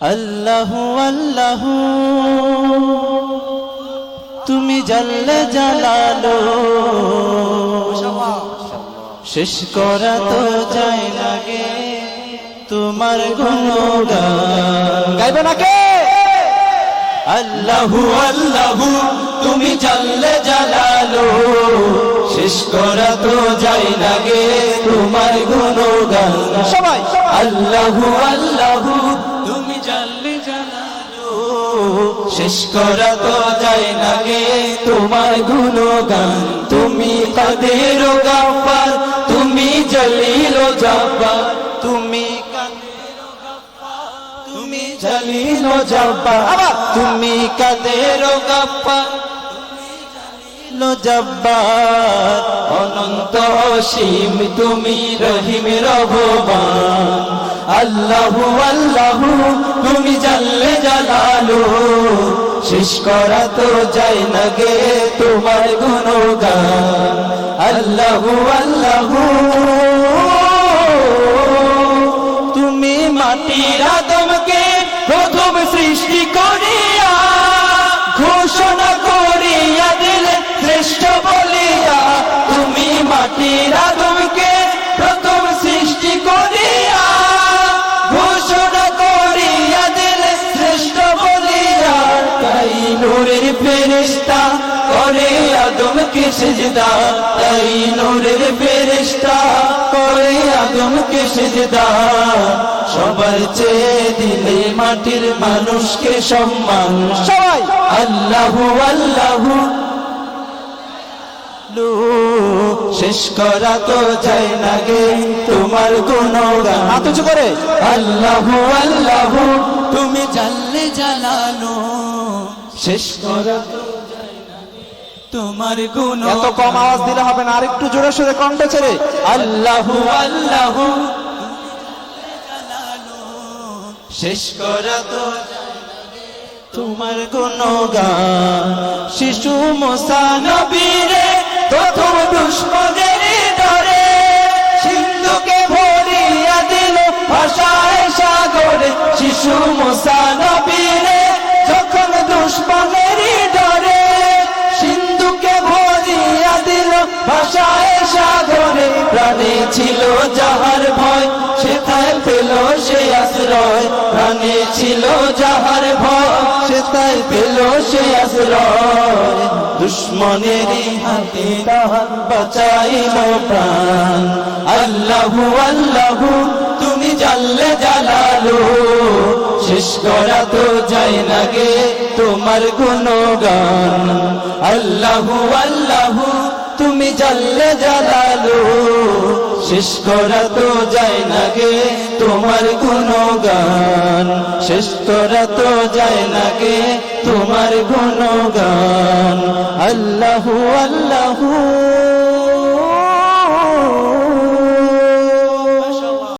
আল্লাহ আল্লাহ। তুমি জাল্লে জালালো। শেষ করা তো যায় না গে তোমার গাইবে না কে? আল্লাহু আল্লাহু তুমি জাল্লে জালালো। শেষ করা তো যায় না গে তোমার গুণগান। সবাই। আল্লাহু আল্লাহু শেষ করা তো যায় না গে। তোমার গুণগান, তুমি কাদের গাফার? তুমি জলিল জব্বার তুমি তুমি জলিল আবার। তুমি কাদের গাফার? অনন্ত অসীম, তুমি রহিম রহমান আল্লাহু আল্লাহু, তুমি জানলে জানালো শেষ করা তো যায় না গে তোমার গুণগান। আল্লাহু আল্লাহু, তুমি মাটির আদমকে প্রথম সৃষ্টি করিয়া সেজদা তাই নূরের করে আদমকে সেজদা। সবার চেয়ে দিলে মাটির মানুষকে সম্মান। সবাই। আল্লাহু আল্লাহু। শেষ করা তো যায় না গে তোমার হাত উঁচু করে। আল্লাহু আল্লাহু। তুমি জানলে জানানো শেষ করা তো তোমার গুণ এত কম আওয়াজ দিলে হবে না, আরেকটু জোরে সোরে কণ্ঠ ছেড়ে। আল্লাহু আল্লাহু। শেষ করা তো তোমার গুণ গা শিশু মোসা নবীরে ছিল যাহার ভয় সেথায় পেল সে আশ্রয়। প্রাণে ছিল যাহার ভয় সেথায় পেল সে আশ্রয়। দুশ্মনেরই হাতে তাহার বাঁচাইল প্রাণ। আল্লাহু আল্লাহু, তুমি জানলে জালালো। শেষ করা তো যায় না গে তোমার গুণগান। আল্লাহু আল্লাহু, তুমি জানলে জালালো। শেষ করা তো যায় না গে, তোমার গুণগান। শেষ করা তো যায় না গে, তোমার গুণগান। আল্লাহু আল্লাহু।